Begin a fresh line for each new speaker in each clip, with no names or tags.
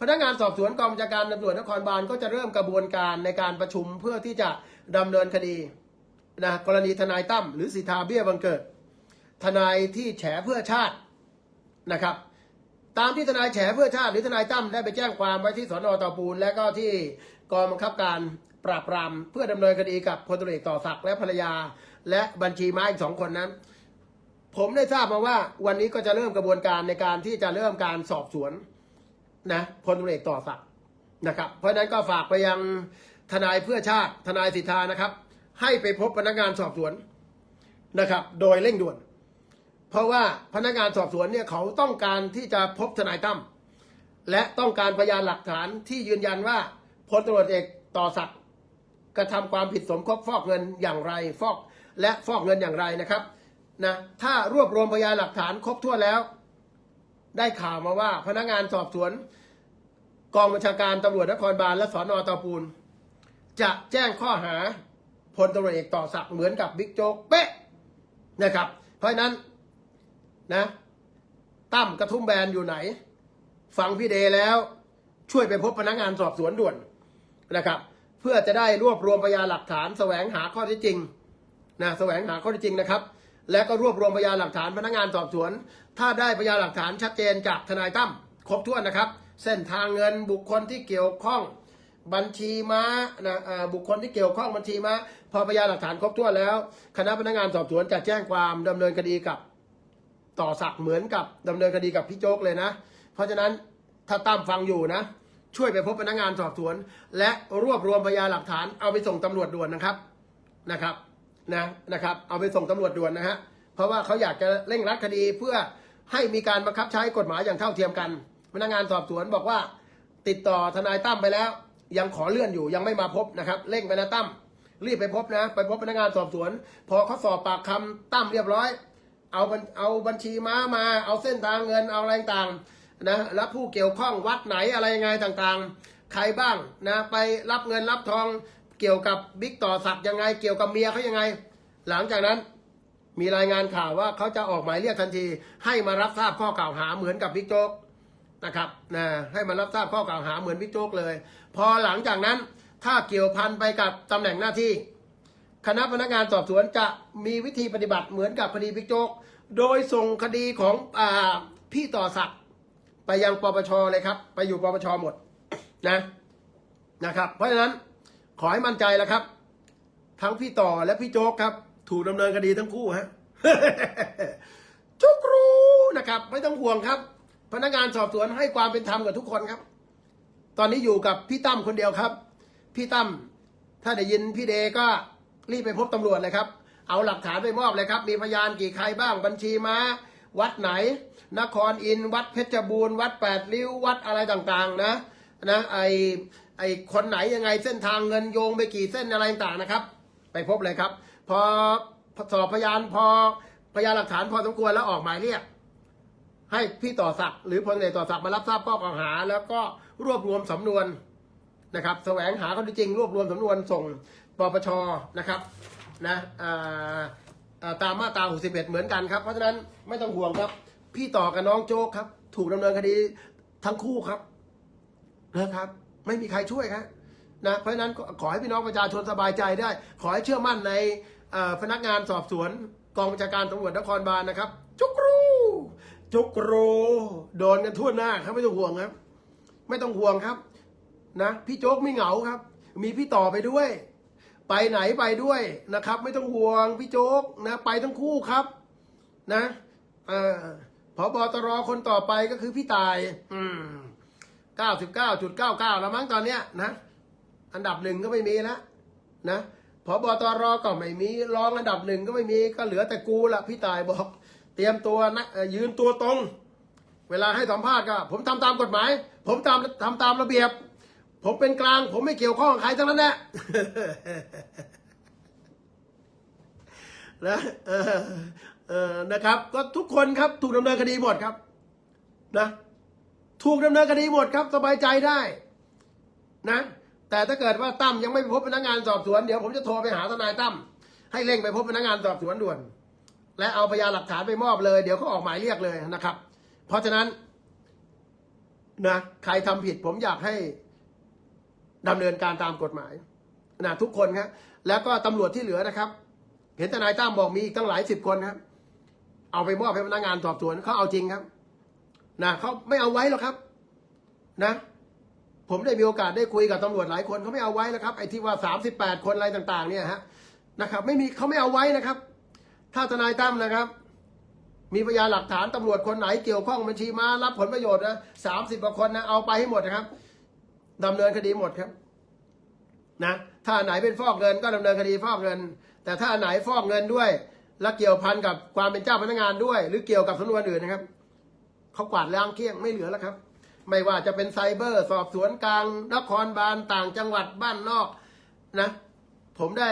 พนักงานสอบสวนกองบัญชาการตำรวจนครบาลก็จะเริ่มกระบวนการในการประชุมเพื่อที่จะดำเนินคดีนะกรณีทนายตั้มหรือสิทธาเบี้ยบังเกิด ทนายที่แฉเพื่อชาตินะครับ ตามที่ทนายแฉเพื่อชาติ หรือทนายตั้มได้ไปแจ้งความไว้ที่สนอตอปูน และก็ที่กองบังคับการปราบปรามเพื่อดำเนินคดีกับพลตุเอกต่อศักดิ์และภรรยา และบัญชีม้าอีกสองคนนั้น ผมได้ทราบมาว่าวันนี้ก็จะเริ่มกระบวนการในการที่จะเริ่มการสอบสวน นะพลตุเอกต่อศักดิ์นะครับ เพราะฉะนั้นก็ฝากไปยังทนายเพื่อชาติทนายสิทธานะครับ ให้ไปพบพนักงานสอบสวนนะครับ โดยเร่งด่วน เพราะว่าพนักงานสอบสวนเนี่ยเขาต้องการที่จะพบทนายตั้มและต้องการพยานหลักฐานที่ยืนยันว่าพลตำรวจเอกต่อศักดิ์กระทำความผิดสมคบฟอกเงินอย่างไรฟอกและฟอกเงินอย่างไรนะครับนะถ้ารวบรวมพยานหลักฐานครบถ้วนแล้ว ได้ข่าวมาว่าพนักงานสอบสวน กองบัญชาการตำรวจนครบาลและสอนอตาปูน จะแจ้งข้อหาพลตำรวจเอกต่อศักดิ์เหมือนกับบิ๊กโจ๊กเป๊ะนะครับ เพราะฉะนั้นนะตั้มกระทุ่มแบนอยู่ไหน ฟังพี่เดแล้ว ช่วยไปพบพนักงานสอบสวนด่วนนะครับ เพื่อจะได้รวบรวมพยานหลักฐานแสวงหาข้อเท็จจริงนะแสวงหาข้อเท็จจริงนะครับ และก็รวบรวมพยานหลักฐานพนักงานสอบสวน ถ้าได้พยานหลักฐานชัดเจนจากทนายตั้มครบถ้วนนะครับ เส้นทางเงินบุคคลที่เกี่ยวข้องบัญชีม้านะบุคคลที่เกี่ยวข้องบัญชีม้าพอพยานหลักฐานครบถ้วนแล้ว คณะพนักงานสอบสวนจะแจ้งความดำเนินคดีกับต่อสักเหมือนกับดำเนินคดีกับพี่โจ๊กเลยนะ เพราะฉะนั้นถ้าตั้มฟังอยู่นะ ช่วยไปพบพนักงานสอบสวน และรวบรวมพยานหลักฐานเอาไปส่งตำรวจด่วนนะครับนะครับนะนะครับ เอาไปส่งตำรวจด่วนนะฮะเพราะว่าเขาอยากจะเร่งรัดคดีเพื่อให้มีการบังคับใช้กฎหมายอย่างเท่าเทียมกัน พนักงานสอบสวนบอกว่า ติดต่อทนายตั้มไปแล้ว ยังขอเลื่อนอยู่ยังไม่มาพบนะครับเร่งไปนะตั้มรีบไปพบนะ ไปพบพนักงานสอบสวน พอเขาสอบปากคำตั้มเรียบร้อย เอาเอาบัญชีม้ามา เอาเส้นทางเงินเอาอะไรต่างนะแล้วผู้เกี่ยวข้องวัดไหนอะไรยังไงต่างๆ ใครบ้างนะไปรับเงินรับทองเกี่ยวกับบิ๊กต่อศักยังไง เกี่ยวกับเมียเขายังไง หลังจากนั้นมีรายงานข่าวว่าเขาจะออกหมายเรียกทันที ให้มารับทราบข้อกล่าวหาเหมือนกับบิ๊กโจ๊ก นะครับนะให้มารับทราบข้อกล่าวหาเหมือนบิ๊กโจกเลย พอหลังจากนั้นถ้าเกี่ยวพันไปกับตำแหน่งหน้าที่ คณะพนักงานสอบสวนจะมีวิธีปฏิบัติเหมือนกับคดีบิ๊กโจกโดยส่งคดีของอพี่ต่อศักดิ์ไปยังปปชเลยครับ ไปอยู่ปปชหมดนะนะครับ เพราะฉะนั้นขอให้มั่นใจแล้วครับ ทั้งพี่ต่อและพี่โจ๊กครับ ถูกดำเนินคดีทั้งคู่ฮะจุกรู้นะครับ ไม่ต้องห่วงครับ พนักงานสอบสวนให้ความเป็นธรรมกับทุกคนครับ ตอนนี้อยู่กับพี่ตั้มคนเดียวครับ พี่ตั้มถ้าได้ยินพี่เดก็รีบไปพบตำรวจเลยครับ เอาหลักฐานไปมอบเลยครับ มีพยานกี่ใครบ้างบัญชีม้า วัดไหน นครอินวัดเพชรบูรณ์วัดแปดริ้ววัดอะไรต่างๆ นะนะไอไอคนไหนยังไงเส้นทางเงินโยงไปกี่เส้นอะไรต่างๆนะครับ ไปพบเลยครับ พอสอบพยานพอพยานหลักฐานพอสมควรแล้วออกหมายเรียก ให้พี่ต่อศักดิ์หรือพลเอกต่อศักดิ์มารับทราบข้อกล่าวหา แล้วก็รวบรวมสำนวนนะครับแสวงหาข้อเท็จจริง รวบรวมสำนวนส่งปปชนะครับนะอ่าอ่าตามมาตรา61เหมือนกันครับ เพราะฉะนั้นไม่ต้องห่วงครับ พี่ต่อกับน้องโจ๊กครับ ถูกดำเนินคดีทั้งคู่ครับนะครับ ไม่มีใครช่วยครับนะเพราะฉะนั้นขอให้พี่น้องประชาชนสบายใจได้ ขอให้เชื่อมั่นในพนักงานสอบสวนกองบัญชาการตำรวจนครบาลนะครับ จุกรู จุกโรโดนกันทั่วหน้าครับไม่ต้องห่วงครับ ไม่ต้องห่วงครับ นะพี่โจ๊กไม่เหงาครับ มีพี่ต่อไปด้วย ไปไหนไปด้วยนะครับ ไม่ต้องห่วงพี่โจ๊กนะไปทั้งคู่ครับ นะเอ่อพบตรคนต่อไปก็คือพี่ตาย อืมเก้าสิบเก้าจุดเก้าเก้าแล้วมั้งตอนเนี้ยนะ อันดับหนึ่งก็ไม่มีแล้วนะพบตรก็ไม่มี รองอันดับหนึ่งก็ไม่มี ก็เหลือแต่กูละพี่ตายบอก เตรียมตัวนะยืนตัวตรง เวลาให้สัมภาษณ์ก็ผมทำตามกฎหมาย ผมตามทำตามระเบียบ ผมเป็นกลาง ผมไม่เกี่ยวข้องใครทั้งนั้นแหละนะเออเออนะครับ ก็ทุกคนครับถูกดำเนินคดีหมดครับ นะถูกดำเนินคดีหมดครับสบายใจได้นะแต่ถ้าเกิดว่าตั้มยังไม่ไปพบพนักงานสอบสวนเดี๋ยวผมจะโทรไปหาทนายตั้มให้เร่งไปพบพนักงานสอบสวนด่วน และเอาพยานหลักฐานไปมอบเลย เดี๋ยวเขาออกหมายเรียกเลยนะครับ เพราะฉะนั้นนะใครทำผิดผมอยากให้ดำเนินการตามกฎหมายนะทุกคนครับแล้วก็ตำรวจที่เหลือนะครับ เห็นทนายตั้มบอกมีอีกตั้งหลายสิบคนครับ เอาไปมอบให้พนักงานสอบสวนเขาเอาจริงครับนะเขาไม่เอาไว้หรอกครับ นะ ผมได้มีโอกาสได้คุยกับตำรวจหลายคนเขาไม่เอาไว้แล้วครับไอ้ที่ว่าสามสิบแปดคนอะไรต่าง ๆ เนี่ยฮะนะครับ ไม่มีเขาไม่เอาไว้นะครับ ถ้าทนายตั้มนะครับ มีพยานหลักฐานตำรวจคนไหนเกี่ยวข้องบัญชีมารับผลประโยชน์นะสามสิบกว่าคนนะเอาไปให้หมดนะครับดำเนินคดีหมดครับนะถ้าไหนเป็นฟอกเงินก็ดำเนินคดีฟอกเงิน แต่ถ้าไหนฟอกเงินด้วย และเกี่ยวพันกับความเป็นเจ้าพนักงานด้วย หรือเกี่ยวกับสำนวนอื่นนะครับเขากวาดล้างเกลี้ยงไม่เหลือแล้วครับ ไม่ว่าจะเป็นไซเบอร์ สอบสวนกลางนครบาลต่างจังหวัดบ้านนอกนะ ผมได้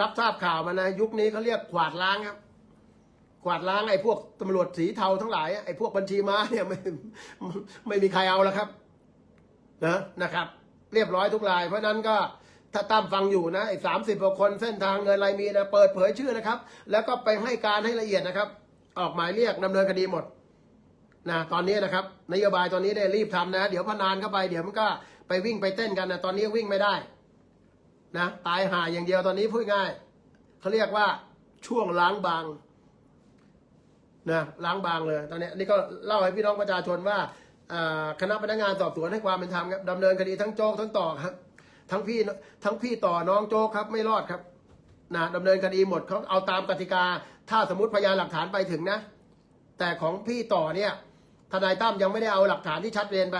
รับทราบข่าวมานะยุคนี้เขาเรียกกวาดล้างครับกวาดล้างไอ้พวกตำรวจสีเทาทั้งหลายไอ้พวกบัญชีม้าเนี่ยไม่ไม่มีใครเอาแล้วครับนะนะครับ เรียบร้อยทุกราย เพราะนั้นก็ถ้าตามฟังอยู่นะไอ้สามสิบกว่าคนเส้นทางเงินอะไรมีนะเปิดเผยชื่อนะครับ แล้วก็ไปให้การให้ละเอียดนะครับ ออกหมายเรียกดำเนินคดีหมดนะตอนนี้นะครับนโยบายตอนนี้ได้รีบทำนะ เดี๋ยวพนานเข้าไปเดี๋ยวมันก็ไปวิ่งไปเต้นกันนะตอนนี้วิ่งไม่ได้ นะตายห่าอย่างเดียวตอนนี้พูดง่ายเขาเรียกว่าช่วงล้างบางนะล้างบางเลย ตอนนี้นี่ก็เล่าให้พี่น้องประชาชนว่าคณะพนักงานสอบสวนให้ความเป็นธรรมครับดำเนินคดีทั้งโจกทั้งต่อครับ ทั้งพี่ทั้งพี่ต่อน้องโจกครับ ไม่รอดครับนะดำเนินคดีหมดเขาเอาตามกติกา ถ้าสมมติพยานหลักฐานไปถึงนะ แต่ของพี่ต่อเนี่ยทนายตั้มยังไม่ได้เอาหลักฐานที่ชัดเจนไป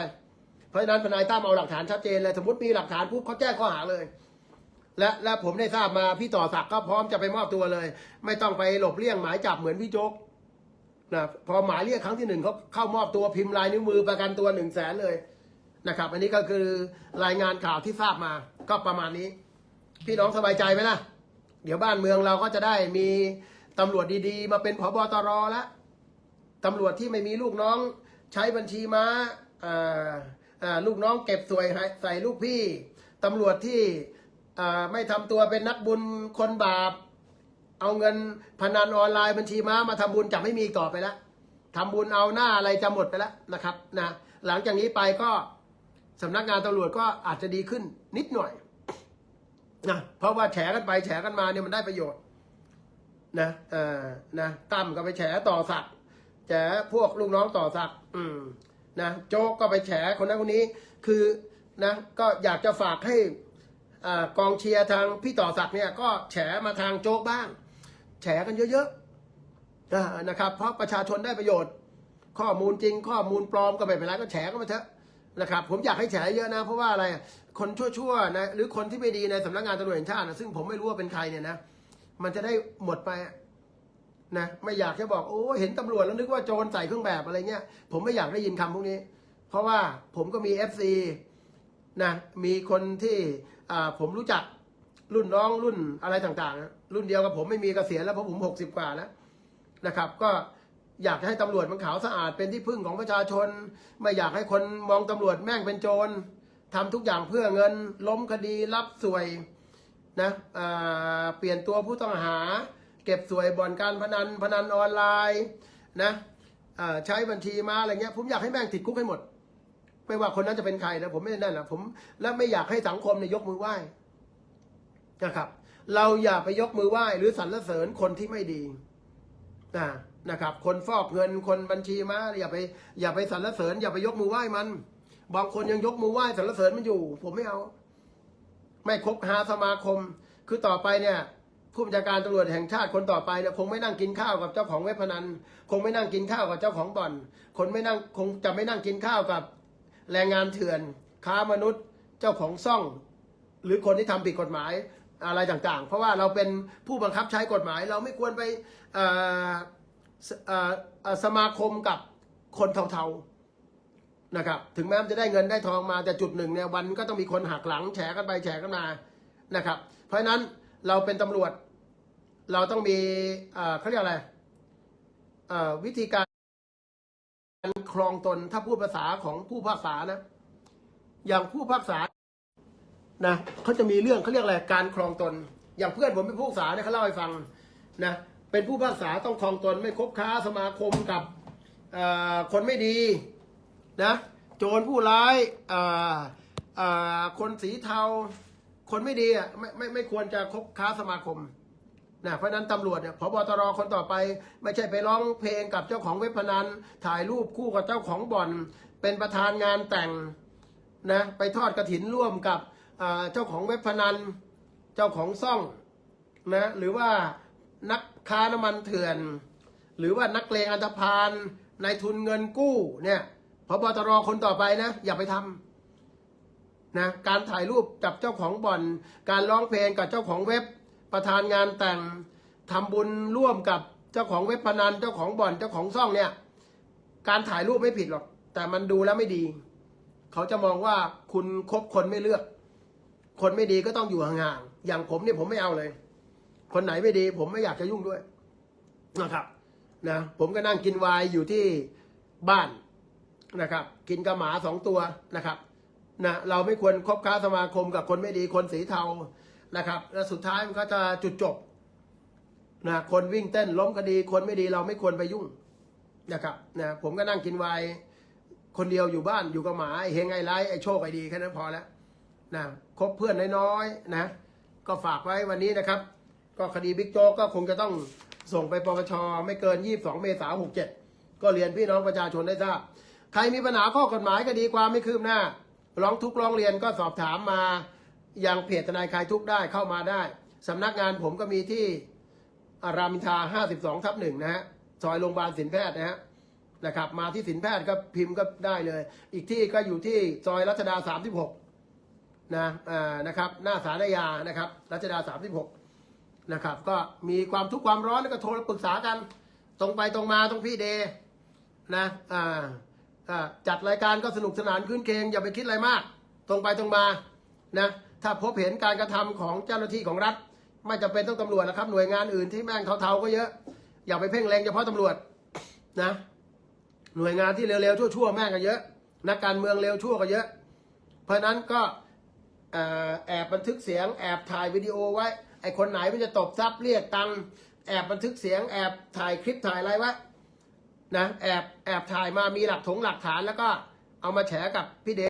เพราะฉะนั้นทนายตั้มเอาหลักฐานชัดเจนเลยสมมติมีหลักฐานปุ๊บเขาแจ้งข้อหาเลย และและผมได้ทราบมาพี่ต่อศักดิ์ก็พร้อมจะไปมอบตัวเลย ไม่ต้องไปหลบเลี่ยงหมายจับเหมือนพี่โจ๊กนะพอหมายเรียกครั้งที่หนึ่งเขาเข้ามอบตัวพิมพ์ลายนิ้วมือประกันตัวหนึ่งแสนเลยนะครับ อันนี้ก็คือรายงานข่าวที่ทราบมาก็ประมาณนี้ พี่น้องสบายใจไหมล่ะ เดี๋ยวบ้านเมืองเราก็จะได้มีตำรวจดีๆ มาเป็นผบตรแล้วตำรวจที่ไม่มีลูกน้อง ใช้บัญชีม้าอ่าลูกน้องเก็บสวยใส่ลูกพี่ตำรวจที่ ไม่ทำตัวเป็นนักบุญคนบาป เอาเงินพนันออนไลน์บัญชีม้ามาทำบุญจะไม่มีต่อไปแล้วทำบุญเอาหน้าอะไรจะหมดไปแล้วนะครับนะหลังจากนี้ไปก็สำนักงานตำรวจก็อาจจะดีขึ้นนิดหน่อยนะเพราะว่าแฉกันไปแฉกันมาเนี่ยมันได้ประโยชน์นะเออนะตั้มก็ไปแฉต่อสักแฉพวกลูกน้องต่อสักอืมนะโจ๊กก็ไปแฉคนนั้นคนนี้ คือนะก็อยากจะฝากให้ อกองเชียร์ทางพี่ต่อศักดิ์เนี่ยก็แฉมาทางโจ๊กบ้าง แฉกันเยอะๆอ่านะครับ เพราะประชาชนได้ประโยชน์ ข้อมูลจริง ข้อมูลปลอมก็ไม่เป็นไรก็แฉก็มาเถอะนะครับผมอยากให้แฉเยอะนะ เพราะว่าอะไรคนชั่วๆนะหรือคนที่ไม่ดีในสำนักงานตำรวจแห่งชาตินะซึ่งผมไม่รู้ว่าเป็นใครเนี่ยนะมันจะได้หมดไปนะไม่อยากจะบอกโอ้เห็นตำรวจแล้วนึกว่าโจรใส่เครื่องแบบอะไรเงี้ยผมไม่อยากได้ยินคำพวกนี้ เพราะว่าผมก็มี FC นะมีคนที่ ผมรู้จักรุ่นน้องรุ่นอะไรต่างๆ รุ่นเดียวกับผมไม่มีเกษียณแล้วเพราะผมหกสิบกว่าแล้วนะครับ ก็อยากจะให้ตำรวจมันขาวสะอาดเป็นที่พึ่งของประชาชน ไม่อยากให้คนมองตำรวจแม่งเป็นโจรทำทุกอย่างเพื่อเงิน ล้มคดีรับสวยนะเปลี่ยนตัวผู้ต้องหา เก็บสวยบ่อนการพนันพนันออนไลน์นะใช้บัญชีมาอะไรเงี้ยผมอยากให้แม่งติดคุกให้หมด ไม่ว่าคนนั้นจะเป็นใครนะผมไม่ได้นั่นนะผมและไม่อยากให้สังคมเนี่ยยกมือไหว้นะครับ เราอย่าไปยกมือไหว้หรือสรรเสริญคนที่ไม่ดีนะนะครับ คนฟอกเงินคนบัญชีมาอย่าไป อย่าไปสรรเสริญ อย่าไปยกมือไหว้มัน บางคนยังยกมือไหว้สรรเสริญมันอยู่ ผมไม่เอา ไม่คบหาสมาคม คือต่อไปเนี่ยผู้บัญชาการตำรวจแห่งชาติคนต่อไปเนี่ยคงไม่นั่งกินข้าวกับเจ้าของเว็บพนัน คงไม่นั่งกินข้าวกับเจ้าของบ่อน คนไม่นั่งคงจะไม่นั่งกินข้าวกับ แรงงานเถื่อน ค้ามนุษย์ เจ้าของซ่อง หรือคนที่ทำผิดกฎหมายอะไรต่างๆ เพราะว่าเราเป็นผู้บังคับใช้กฎหมาย เราไม่ควรไปสสมาคมกับคนเทาๆนะครับ ถึงแม้มันจะได้เงินได้ทองมาแต่จุดหนึ่งเนี่ยวันก็ต้องมีคนหักหลังแฉกันไปแฉกันมานะครับ เพราะฉะนั้นเราเป็นตำรวจ เราต้องมีเขาเรียกอะไรวิธีการ ครองตนถ้าพูดภาษาของผู้พากษานะ อย่างผู้พากษานะเขาจะมีเรื่องเขาเรียกอะไรการครองตน อย่างเพื่อนผมเป็นผู้พากษาเนี่ยเขาเล่าให้ฟังนะเป็นผู้พากษาต้องครองตนไม่คบค้าสมาคมกับเอ่อคนไม่ดีนะโจรผู้ร้ายอ่าอ่าคนสีเทา คนไม่ดีอะไม่ไม่ไม่ควรจะคบค้าสมาคม นะเพราะนั้นตำรวจเนี่ยพบตรคนต่อไป ไม่ใช่ไปร้องเพลงกับเจ้าของเว็บพนัน ถ่ายรูปคู่กับเจ้าของบ่อน เป็นประธานงานแต่งนะไปทอดกระถินร่วมกับเจ้าของเว็บพนัน เจ้าของซ่องนะหรือว่านักค้าน้ำมันเถื่อน หรือว่านักเลงอันธพาลนายทุนเงินกู้เนี่ยพบตรคนต่อไปนะอย่าไปทำนะการถ่ายรูปกับเจ้าของบ่อน การร้องเพลงกับเจ้าของเว็บ ประธานงานแต่งทำบุญร่วมกับเจ้าของเว็บพนันเจ้าของบ่อนเจ้าของซ่องเนี่ย การถ่ายรูปไม่ผิดหรอก แต่มันดูแล้วไม่ดี เขาจะมองว่าคุณคบคนไม่เลือก คนไม่ดีก็ต้องอยู่ห่างๆอย่างผมเนี่ยผมไม่เอาเลย คนไหนไม่ดี ผมไม่อยากจะยุ่งด้วยนะครับนะผมก็นั่งกินวายอยู่ที่บ้านนะครับ กินกระหมาสองตัวนะครับนะเราไม่ควรคบค้าสมาคมกับคนไม่ดีคนสีเทา นะครับ แล้วสุดท้ายมันก็จะจุดจบนะคนวิ่งเต้นล้มคดีคนไม่ดีเราไม่ควรไปยุ่งนะครับนะผมก็นั่งกินไวายคนเดียวอยู่บ้านอยู่กับหมาไอ้เฮงไอ้ไรไอ้โชคไอ้ดีแค่นั้นพอแล้วนะคบเพื่อนน้อยๆนะ ก็ฝากไว้วันนี้นะครับ ก็คดีบิ๊กโจ๊กก็คงจะต้องส่งไปปปชไม่เกิน 22 เมษายน67 ก็เรียนพี่น้องประชาชนได้ทราบใครมีปัญหาข้อกฎหมายคดีความไม่คืบหน้าร้องทุกร้องเรียนก็สอบถามมา ยังเพจทนายคลายทุกได้เข้ามาได้สำนักงานผมก็มีที่อารามอินทรา52 ทับหนึ่งนะฮะซอยโรงพยาบาลสินแพทย์นะฮะนะครับ มาที่สินแพทย์ก็พิมพ์ก็ได้เลย อีกที่ก็อยู่ที่ซอยรัชดา 36 นะอ่านะครับ หน้าสารยานะครับ รัชดา 36 นะครับ ก็มีความทุกข์ความร้อนก็โทรปรึกษากัน ตรงไปตรงมาตรงพี่เดนะอ่าอ่าจัดรายการก็สนุกสนานขึ้นเคงอย่าไปคิดอะไรมาก ตรงไปตรงมานะ ถ้าพบเห็นการกระทำของเจ้าหน้าที่ของรัฐ ไม่จำเป็นต้องตำรวจนะครับ หน่วยงานอื่นที่แม่งเทาๆก็เยอะ อย่าไปเพ่งเล็งเฉพาะตำรวจนะ หน่วยงานที่เร็วๆชั่วๆแม่งก็เยอะ นักการเมืองเร็วชั่วก็เยอะ เพราะฉะนั้นก็แอบบันทึกเสียงแอบถ่ายวิดีโอไว้ไอคนไหนมันจะตบทรัพย์เรียกตังค์แอบบันทึกเสียงแอบถ่ายคลิปถ่ายอะไรไว้นะแอบแอบถ่ายมามีหลักถงหลักฐานแล้วก็เอามาแฉกับพี่เด